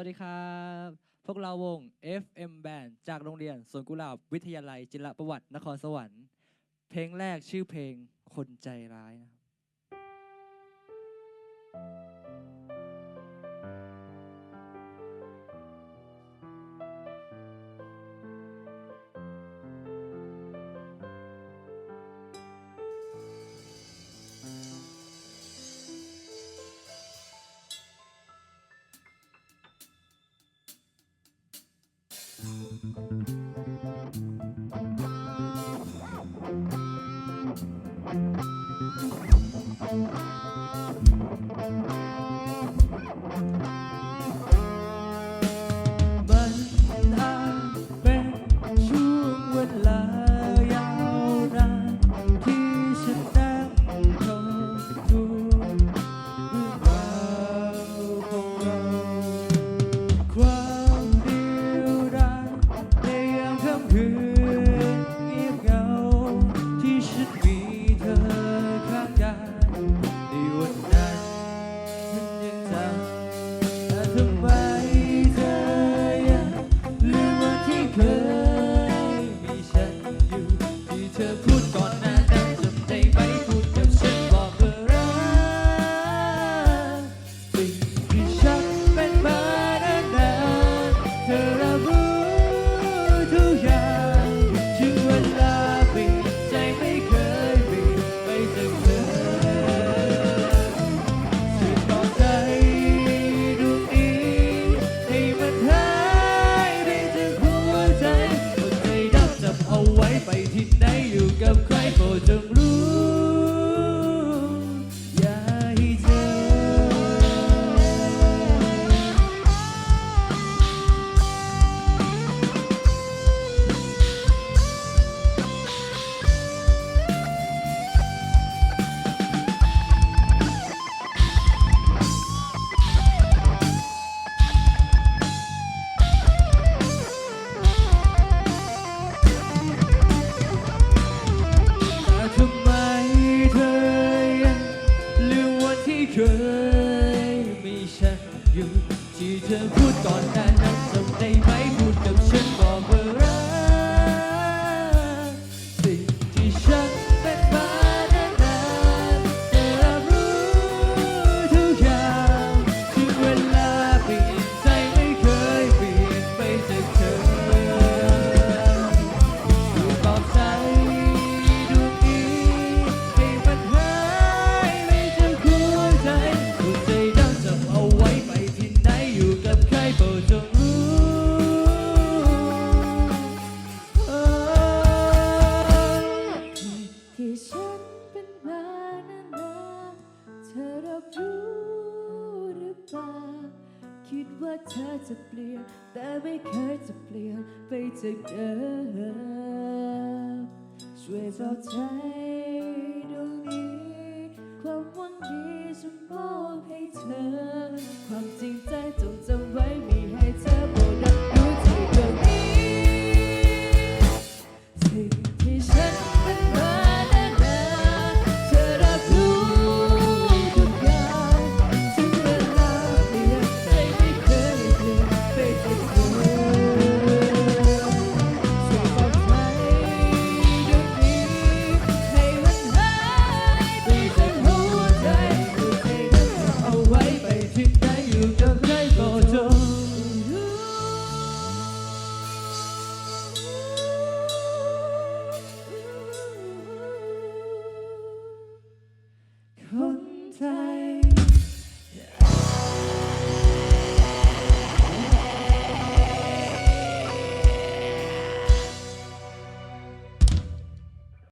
วัสดีครับ พวกเราวง FM Band จากโรงเรียนสวนกุหลาบวิทยาลัยจิรประวัตินครสวรรค์ เพลงแรกชื่อเพลงคนใจร้ายนะครับ goodbye. อยู่ที่เธอพูดก่อนนั้น คิดว่าเธอจะเปลี่ยน แต่ไม่เคยจะเปลี่ยนไปจากเดิมช่วยบอกใจ